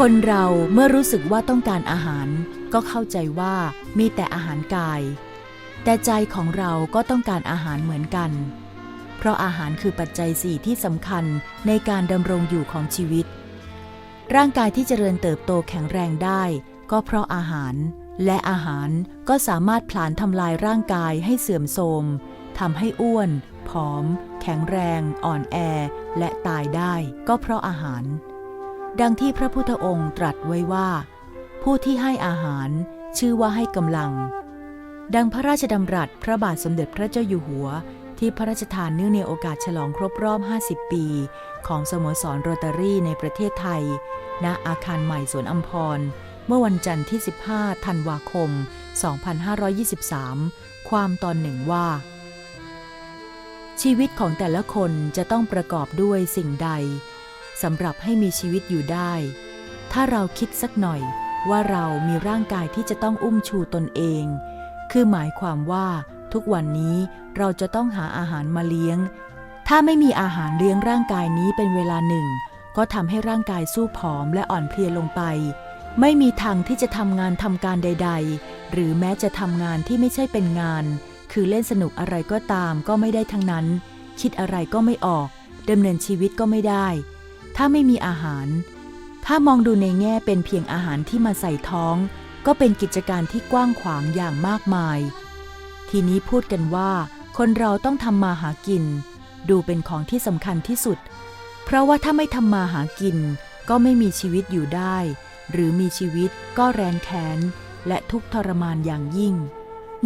คนเราเมื่อรู้สึกว่าต้องการอาหาร ก็เข้าใจว่ามีแต่อาหารกาย แต่ใจของเราก็ต้องการอาหารเหมือนกัน เพราะอาหารคือปัจจัยสี่ที่สำคัญในการดำรงอยู่ของชีวิต ร่างกายที่เจริญเติบโตแข็งแรงได้ ก็เพราะอาหาร และอาหารก็สามารถผลาญทำลายร่างกายให้เสื่อมโทรมทำให้อ้วน ผอม แข็งแรง อ่อนแอ และตายได้ ก็เพราะอาหาร ดังที่พระพุทธองค์ตรัสไว้ว่า ผู้ที่ให้อาหารชื่อว่าให้กำลัง ดังพระราชดำรัสพระบาทสมเด็จพระเจ้าอยู่หัว ที่พระราชทานเนื่องในโอกาสฉลองครบรอบ 50 ปี ของสโมสรโรตารี่ในประเทศไทย ณอาคารใหม่สวนอัมพร เมื่อวันจันทร์ที่ 15 ธันวาคม 2523 ความตอนหนึ่งว่า ชีวิตของแต่ละคนจะต้องประกอบด้วยสิ่งใด สำหรับให้มีชีวิตอยู่ได้ ถ้าเราคิดสักหน่อยว่าเรามีร่างกายที่จะต้องอุ้มชูตนเอง คือหมายความว่าทุกวันนี้เราจะต้องหาอาหารมาเลี้ยง ถ้าไม่มีอาหารเลี้ยงร่างกายนี้เป็นเวลาหนึ่ง ก็ทำให้ร่างกายสู้ผอมและอ่อนเพลียลงไป ไม่มีทางที่จะทำงานทำการใด ๆ หรือแม้จะทำงานที่ไม่ใช่เป็นงาน คือเล่นสนุกอะไรก็ตามก็ไม่ได้ทั้งนั้น คิดอะไรก็ไม่ออกดำเนินชีวิตก็ไม่ได้ ถ้าไม่มีอาหาร ถ้ามองดูในแง่เป็นเพียงอาหารที่มาใส่ท้อง ก็เป็นกิจการที่กว้างขวางอย่างมากมาย ทีนี้พูดกันว่า คนเราต้องทำมาหากิน ดูเป็นของที่สำคัญที่สุด เพราะว่าถ้าไม่ทำมาหากิน ก็ไม่มีชีวิตอยู่ได้ หรือมีชีวิตก็แรนแค้นและทุกข์ทรมานอย่างยิ่ง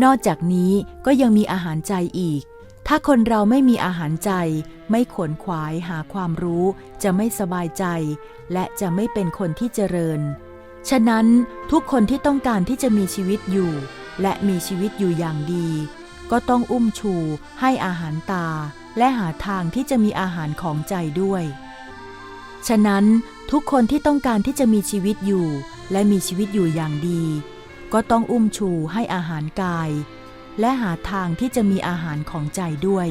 นอกจากนี้ก็ยังมีอาหารใจอีก ถ้าคนเราไม่มีอาหารใจ ไม่ขวนขวายหาความรู้ จะไม่สบายใจ และจะไม่เป็นคนที่เจริญ ฉะนั้นทุกคนที่ต้องการที่จะมีชีวิตอยู่ และมีชีวิตอยู่อย่างดี ก็ต้องอุ้มชูให้อาหารตา และหาทางที่จะมีอาหารของใจด้วย ฉะนั้นทุกคนที่ต้องการที่จะมีชีวิตอยู่ และมีชีวิตอยู่อย่างดี ก็ต้องอุ้มชูให้อาหารกาย และหาทางที่จะมีอาหารของใจด้วย